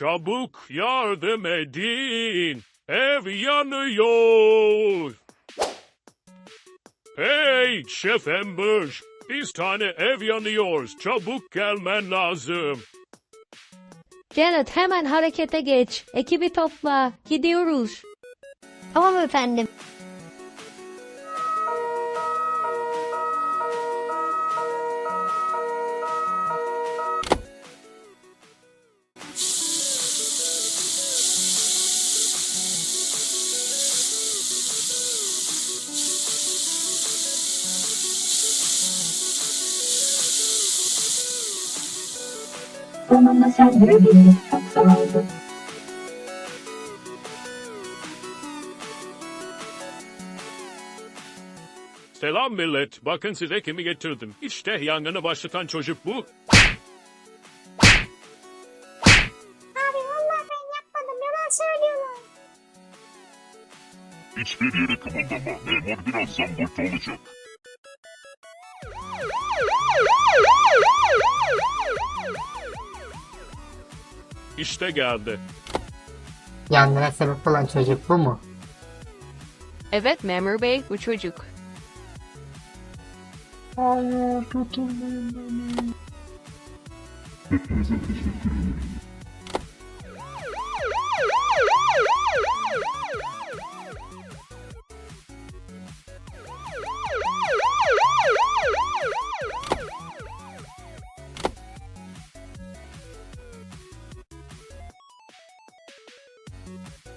Çabuk yardım edin. Ev yanıyor. Hey Şef Amber. Bir tane ev yanıyor. Çabuk gelmen lazım. Janet hemen harekete geç. Ekibi topla. Gidiyoruz. Tamam efendim. Zamanla sen görebiliriz. Çok zor oldu. Selam millet. Bakın size kimi getirdim. İşte yangını başlatan çocuk bu. Abi vallahi ben yapmadım. Yalan söylüyorlar. Hiçbir yere kımıldama. Memur birazdan burada olacak. İşte geldi. Yangına sebep olan çocuk bu mu? Evet Memur Bey bu çocuk. Hayır tutulmayın beni. Hepinize teşekkür ederim. Bye.